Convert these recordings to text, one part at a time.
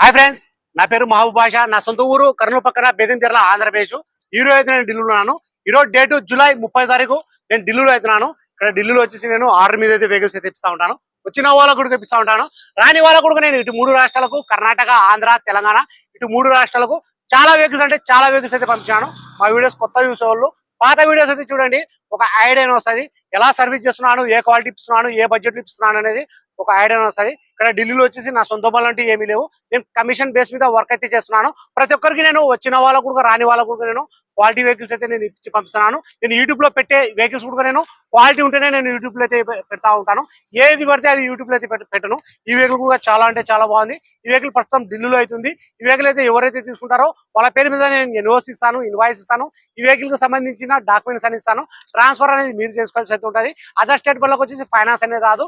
Hi friends నా పేరు మహబూబ్ బాషా. నా సొంత ఊరు కర్నూలు పక్కన బేదంచెర్ల ఆంధ్రప్రదేశ్. ఈ రోజు అయితే నేను ఢిల్లీలో ఉన్నాను. ఈ రోజు డేట్ జూలై ముప్పై తారీఖు నేను ఢిల్లీలో అవుతున్నాను ఇక్కడ ఢిల్లీలో వచ్చేసి నేను ఆర్డర్ మీద అయితే వెహికల్స్ అయితే ఇప్పిస్తా ఉంటాను. వచ్చిన వాళ్ళకు కూడా ఇప్పిస్తా ఉంటాను. రాని వాళ్ళకు కూడా నేను ఇటు మూడు రాష్ట్రాలకు కర్ణాటక ఆంధ్ర తెలంగాణ ఇటు మూడు రాష్ట్రాలకు చాలా వెహికల్స్ అంటే చాలా వెహికల్స్ అయితే పంపించాను. మా వీడియోస్ కొత్త చూసే వాళ్ళు పాత వీడియోస్ అయితే చూడండి ఒక ఐడియా వస్తుంది. ఎలా సర్వీస్ చేస్తున్నాను ఏ క్వాలిటీ ఇస్తున్నాను ఏ బడ్జెట్ ఇస్తున్నాను అనేది ఒక ఐడియా వస్తుంది. ఇక్కడ ఢిల్లీలో వచ్చేసి నా సొంత పనులు అంటే ఏమీ లేవు. నేను కమిషన్ బేస్ మీద వర్క్ అయితే చేస్తున్నాను. ప్రతి ఒక్కరికి నేను వచ్చిన వాళ్ళకు కూడా రాని వాళ్ళకు కూడా నేను క్వాలిటీ వెహికల్స్ అయితే నేను ఇచ్చి పంపిస్తున్నాను. నేను యూట్యూబ్లో పెట్టే వెహికల్స్ కూడా నేను క్వాలిటీ ఉంటేనే నేను యూట్యూబ్లో అయితే పెడతా ఉంటాను. ఏది పడితే అది యూట్యూబ్లో అయితే పెట్టను. ఈ వెహికల్ కూడా చాలా అంటే చాలా బాగుంది. ఈ వెహికల్ ప్రస్తుతం ఢిల్లీలో అవుతుంది ఈ వెహికల్ అయితే ఎవరైతే తీసుకుంటారో వాళ్ళ పేరు మీద నేను ఎన్ఓస్ ఇస్తాను ఇన్వాయిస్ ఇస్తాను. ఈ వెహికల్కి సంబంధించిన డాక్యుమెంట్స్ అని ఇస్తాను. ట్రాన్స్ఫర్ అనేది మీరు చేసుకోవాల్సి అయితే ఉంటుంది. అదర్ స్టేట్ వాళ్ళకి వచ్చేసి ఫైనాన్స్ అనేది రాదు.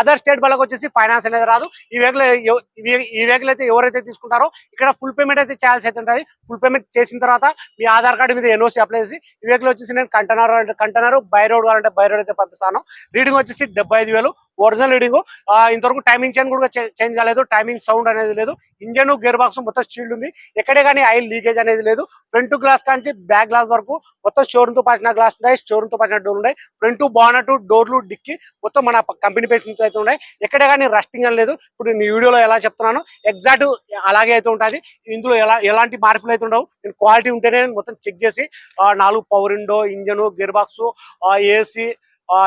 అదర్ స్టేట్ వాళ్ళకి వచ్చేసి ఫైనాన్స్ అనేది రాదు. ఈ వెహికల్ ఈ వెహికల్ అయితే ఎవరైతే తీసుకుంటారో ఇక్కడ ఫుల్ పేమెంట్ అయితే చేయాల్సి అయితే ఉంటుంది. ఫుల్ పేమెంట్ చేసిన తర్వాత మీ ఆధార్ కార్డు మీద ఎన్ఓసి అప్లై చేసి ఈ వెహికల్ వచ్చేసి నేను కంటనర్ అంటే బై రోడ్ కావాలంటే బై రోడ్ అయితే పంపిస్తాను. రీడింగ్ వచ్చేసి డెబ్బై ఐదు వేలు. Original reading. ఇంతవరకు టైమింగ్ చైన్ కూడా చేంజ్ కాలేదు. టైమింగ్ సౌండ్ అనేది లేదు. ఇంజన్ గేర్ బాక్స్ మొత్తం షీల్డ్ ఉంది. ఎక్కడే కానీ ఆయిల్ లీకేజ్ అనేది లేదు. ఫ్రంట్ గ్లాస్ కానీ బ్యాక్ గ్లాస్ వరకు మొత్తం షోరూమ్తో పాటిన గ్లాస్ ఉన్నాయి. షోరూమ్తో పాటిన డోర్ ఉన్నాయి. ఫ్రంట్ బానట్ డోర్లు డిక్కి మొత్తం మన కంపెనీ పేషెంట్ అయితే ఉన్నాయి. ఎక్కడే కానీ రస్టింగ్ అని లేదు. ఇప్పుడు నేను వీడియోలో ఎలా చెప్తున్నాను ఎగ్జాక్ట్ అలాగే అయితే ఉంటుంది. ఇందులో ఎలా ఎలాంటి మార్పులు అయితే ఉండవు. నేను క్వాలిటీ ఉంటేనే నేను మొత్తం చెక్ చేసి నాలుగు power window engine gear box AC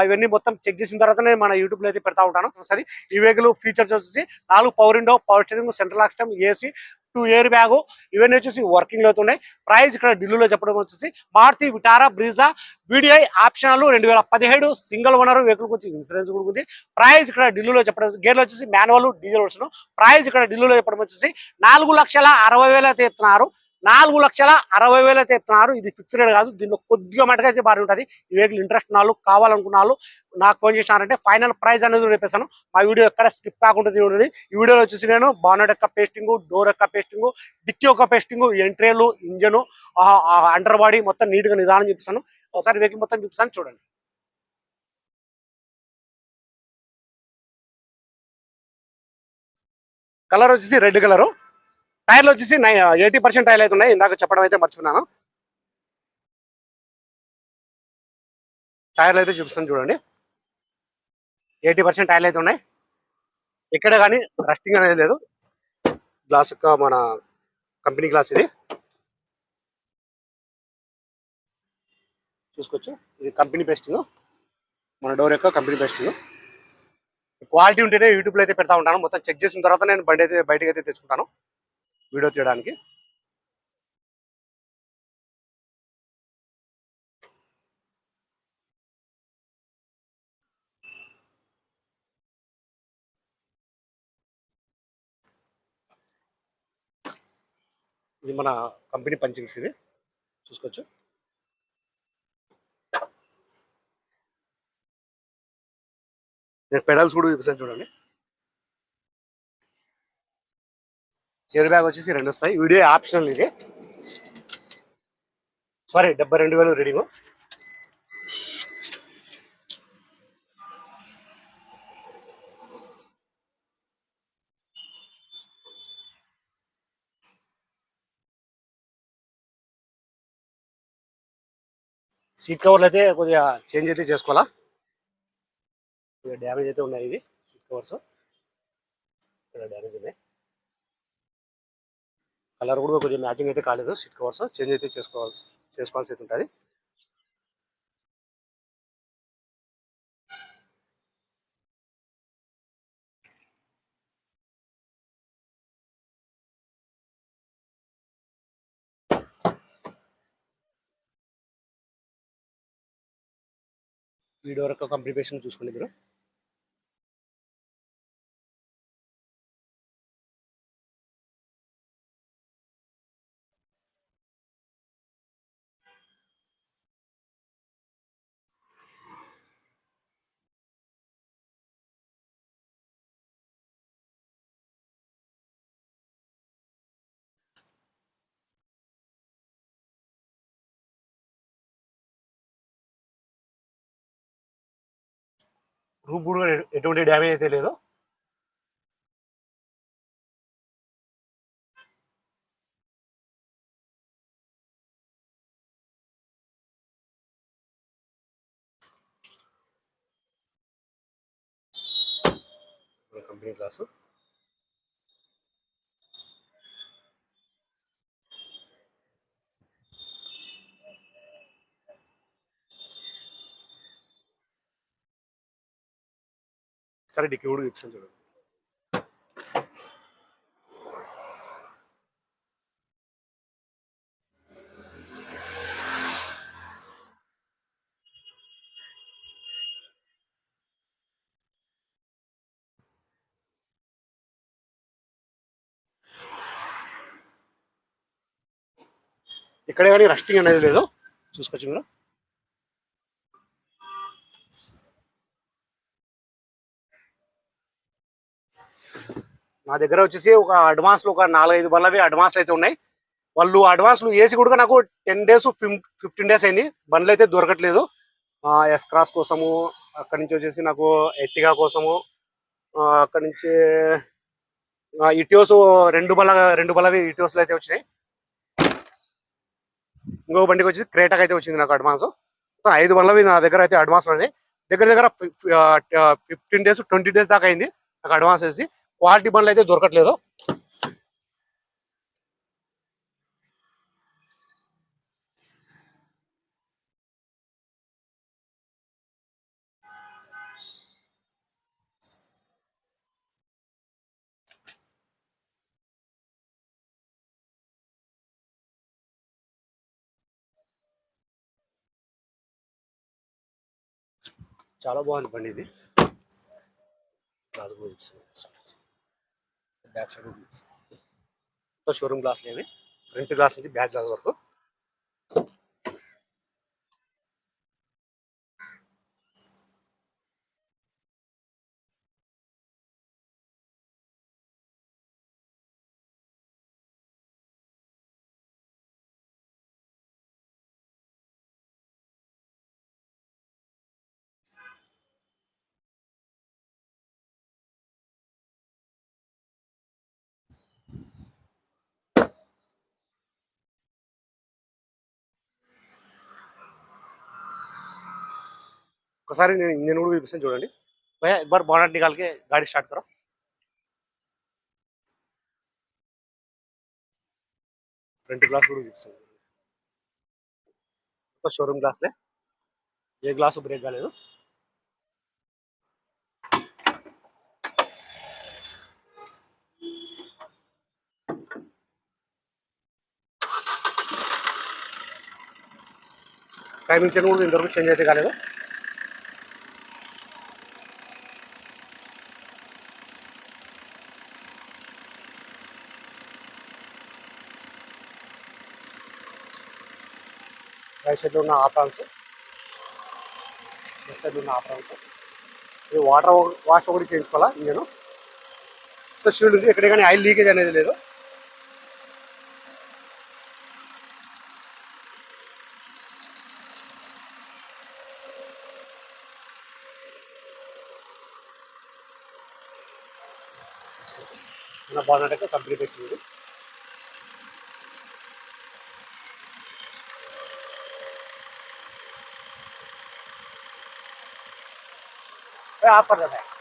ఇవన్నీ మొత్తం చెక్ చేసిన తర్వాత నేను మన యూట్యూబ్లో అయితే పెడతా ఉంటాను. సరే ఈ వెహికల్ ఫీచర్స్ వచ్చేసి నాలుగు power window power steering central ఆక్స్టమ్ AC two year bag ఇవన్నీ వచ్చేసి వర్కింగ్లో ఉన్నాయి. ప్రైస్ ఇక్కడ ఢిల్లీలో చెప్పడం వచ్చేసి Maruti Vitara Brezza VDI optional రెండు వేల పదిహేడు సింగిల్ ఓనర్ వెహికల్ వచ్చి ఇన్సూరెన్స్ కూడా ఉంది. ప్రైస్ ఇక్కడ ఢిల్లీలో చెప్పడం గేర్లు వచ్చేసి మాన్యువల్ డీజిల్ వర్షన్ ప్రైస్ ఇక్కడ ఢిల్లీలో చెప్పడం వచ్చేసి నాలుగు లక్షల అరవై వేలు అయితే ఇస్తున్నారు. నాలుగు లక్షల అరవై వేలు అయితే ఇస్తున్నారు ఇది ఫిక్స్డ్ రేట్ కాదు. దీనిలో కొద్దిగా మటుకు అయితే భారీ ఉంటుంది. ఈ వెహికల్ ఇంట్రెస్ట్ నాలుగు కావాలనుకున్న వాళ్ళు నాకు ఫోన్ చేసినారంటే ఫైనల్ ప్రైజ్ అనేది కూడా చెప్పేసాను మా వీడియో ఎక్కడ స్కిప్ కాకుండా చూడండి. ఈ వీడియోలో వచ్చేసి నేను బానెట్ యొక్క పేస్టింగ్ డోర్ యొక్క పేస్టింగ్ డిక్కీ యొక్క పేస్టింగ్ ఎంట్రీలు ఇంజన్ అండర్ బాడీ మొత్తం నీట్గా నిదానం చూపిస్తాను. ఒకసారి వెహికల్ మొత్తం చూపిస్తాను. చూడండి. కలర్ వచ్చేసి రెడ్ కలర్ టైర్లు వచ్చేసి ఎయిటీ పర్సెంట్ టైర్లు అయితే ఉన్నాయి. ఇందాక చెప్పడం అయితే మర్చిపోయినాను టైర్లు అయితే చూపిస్తాను చూడండి. ఎయిటీ పర్సెంట్ టైర్లు అయితే ఉన్నాయి. ఎక్కడ కానీ రస్టింగ్ అనేది లేదు. గ్లాస్ యొక్క మన కంపెనీ గ్లాస్ ఇది. చూసుకోవచ్చు. ఇది కంపెనీ పేస్టింగ్ మన డోర్ యొక్క కంపెనీ పేస్టింగ్ క్వాలిటీ ఉంటేనే యూట్యూబ్లో అయితే పెడతా ఉంటాను. మొత్తం చెక్ చేసిన తర్వాత నేను బండి అయితే బయటకు అయితే తెచ్చుకుంటాను. వీడియో తీయడానికి. ఇది మన కంపెనీ పంచింగ్స్ ఇవి. చూసుకోవచ్చు. నేను పెడల్స్ కూడా చూపిస్తాను చూడండి. ఎయిర్ బ్యాగ్ వచ్చేసి రెండు వస్తాయి. వీడియో ఆప్షనల్ ఇది. సారీ డెబ్బై రెండు వేలు రీడింగ్. సీట్ కవర్లు అయితే కొద్దిగా చేంజ్ అయితే చేసుకోవాలా? కొద్దిగా డ్యామేజ్ అయితే ఉన్నాయి ఇవి సీట్ కవర్స్ ఇక్కడ డ్యామేజ్ ఉన్నాయి. కలర్ కూడా కొద్దిగా మ్యాచింగ్ అయితే కాలేదు. సీట్ కవర్స్ చేంజ్ అయితే చేసుకోవాల్సి చేసుకోవాల్సి అయితే ఉంటుంది. వీడియో వరకు కంప్లీకేషన్ చూసుకోండి మీరు. రూప్ కూడా ఎటువంటి డ్యామేజ్ అయితే లేదో. Company class. సరే డిక్కి కూడా చూపిస్తాను చూడండి ఇక్కడే కానీ రస్టింగ్ అనేది లేదు. చూసుకోవచ్చు మీరు నా దగ్గర వచ్చేసి ఒక అడ్వాన్స్లు ఒక నాలుగైదు బండ్లవి అడ్వాన్స్లు అయితే ఉన్నాయి. వాళ్ళు అడ్వాన్స్లు వేసి కూడా నాకు టెన్ డేస్ ఫిఫ్టీన్ డేస్ అయింది. బండ్లు అయితే దొరకట్లేదు. ఎస్ క్రాస్ కోసము అక్కడి నుంచి వచ్చేసి నాకు ఎట్టిగా కోసము అక్కడి నుంచి ఆ, ఇటియోస్ రెండు బల రెండు బలవి ఇటియోస్లు అయితే వచ్చినాయి. ఇంకో బండికి వచ్చి క్రేటాకి అయితే వచ్చింది నాకు అడ్వాన్స్ ఐదు బండ్లవి నా దగ్గర అయితే అడ్వాన్స్ ఉన్నాయి. దగ్గర దగ్గర ఫిఫ్టీన్ డేస్ ట్వంటీ డేస్ దాకా అయింది నాకు అడ్వాన్స్ వేసి. క్వాలిటీ బండ్లు అయితే దొరకట్లేదు. చాలా బాగుంది బండి ఇది. గ్లాస్ కూడా బ్యాక్ సైడ్ షోరూమ్ గ్లాస్లు లేవి ఫ్రంట్ గ్లాస్ నుంచి బ్యాక్ గ్లాస్ వరకు. ఒకసారి నేను ఇంజన్ కూడా చూపిస్తాను చూడండి भैया एक बार बॉनट निकाल के गाड़ी स्टार्ट करो ఫ్రంట్ గ్లాస్ కూడా చూపిస్తాను షోరూమ్ గ్లాస్లే ఏ గ్లాసు బ్రేక్ కాలేదు టైమింగ్ చెన్ కూడా ఇంతవరకు చేంజ్ అయితే కాలేదు రైట్ సైడ్ ఉన్న ఆప్రాన్స్ లెఫ్ట్ సైడ్ ఉన్న ఆప్రాన్స్ ఇది వాటర్ వాష్ ఒకటి చేయించుకోవాలా ఇంజను? షీల్డ్ ఉంది. ఎక్కడ కానీ ఆయిల్ లీకేజ్ అనేది లేదు. మన బాగున్నట్టు కంప్లీట్ వచ్చింది आप पर बताएँ